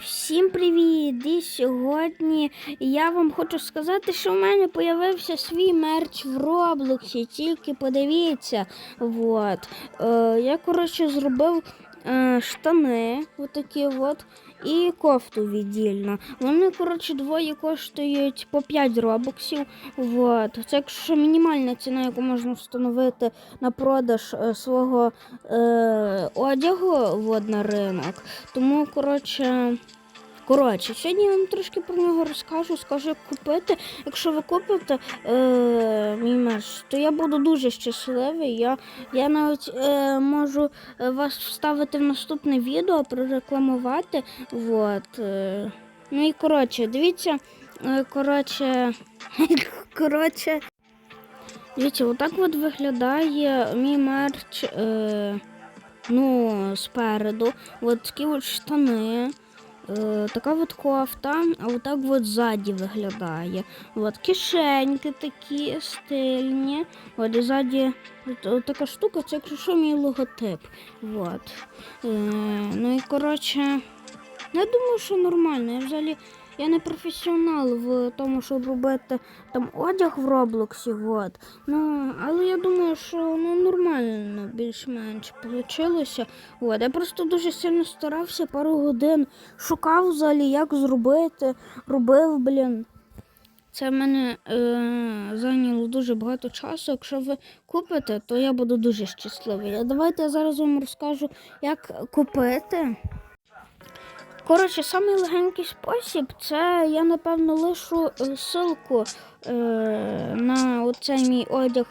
Всім привіт! І сьогодні я вам хочу сказати, що в мене появився свій мерч в Роблоксі. Тільки подивіться. Вот. Е, я, коротше, зробив штани, отакі от, і кофту віддільно. Вони, коротше, двоє коштують по 5 робоксів. Вот. Це якщо мінімальна ціна, яку можна встановити на продаж е, свого е, одягу вот, на ринок. Тому, коротше. Коротше, сьогодні я вам трошки про нього розкажу, скажу, як купити. Якщо ви купите е, мій мерч, то я буду дуже щасливий. Я, я навіть е, можу е, вас вставити в наступне відео, прорекламувати. Вот. Е. Ну і коротше, дивіться, е, коротше, коротше, дивіться, отак от виглядає мій мерч. Е, ну, спереду. От такі от штани. Е, така от кофта, а отак от ззаді виглядає. От кишеньки такі стильні. От і ззаді от, така штука, це якщо що мій логотип. От. Е, ну і коротше, я думаю, що нормально. Я взагалі я не професіонал в тому, щоб робити там одяг в Роблоксі. От. Ну, але я думаю, що ну, нормально більш-менш вийшло. От. Я просто дуже сильно старався, пару годин шукав взагалі, як зробити, робив, блін. Це в мене е, зайняло дуже багато часу. Якщо ви купите, то я буду дуже щасливий. Давайте я зараз вам розкажу, як купити. Коротше, самий легенький спосіб це я напевно лишу е, ссылку е, на оцей мій одяг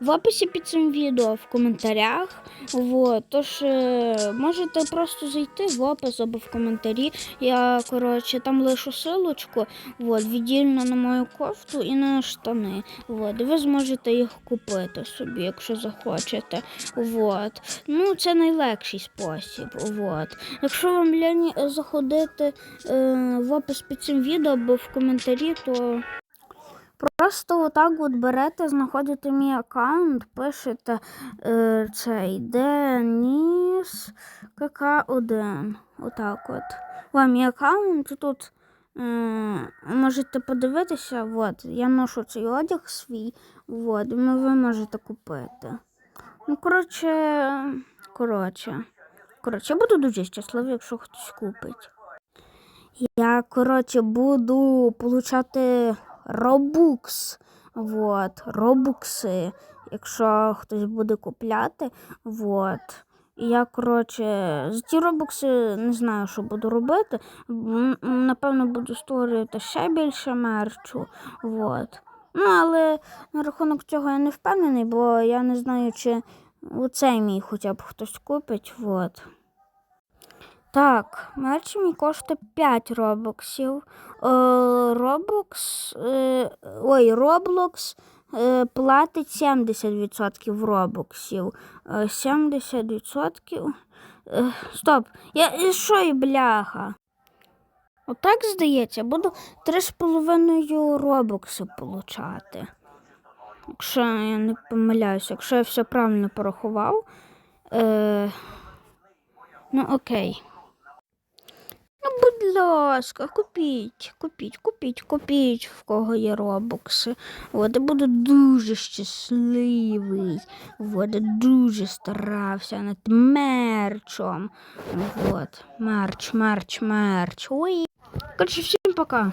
в описі під цим відео в коментарях. Вот. Тож е, можете просто зайти в опис або в коментарі. Я коротше там лишу силочку, вот, віддільно на мою кофту і на штани. Вот. Ви зможете їх купити собі, якщо захочете. Вот. Ну, це найлегший спосіб. Вот. Якщо вам лені е, заходити е, в опис під цим відео або в коментарі, то Просто отак от берете, знаходите мій аккаунт, пишете е, цей Деніс КК1. Отак от. Вам мій аккаунт тут е, можете подивитися, от, я ношу цей одяг свій, от, ви можете купити. Ну, коротше, коротше, коротше, я буду дуже щасливий, якщо хтось купить. Я, коротше, буду получати робукс. Вот, робукси. Якщо хтось буде купляти. Вот. Я, коротше, за ті робокси не знаю, що буду робити. Напевно, буду створювати ще більше мерчу. Вот. Ну, але на рахунок цього я не впевнений, бо я не знаю, чи оцей мій хоча б хтось купить. Вот. Так, мерч мій коштує 5 робоксів. Е, Е, ой, Роблокс е, платить 70% робоксів. Е, 70%. Е, стоп. Я що і бляха? Отак здається, буду 3,5 робокси получати. Якщо я не помиляюся, якщо я все правильно порахував. Е, ну, окей. Ну, будь ласка, купіть, купіть, купіть, купіть, в кого є робокси. От, я буду дуже щасливий. От, я дуже старався над мерчом. От, мерч, мерч, мерч. Ой. Коротше, всім пока.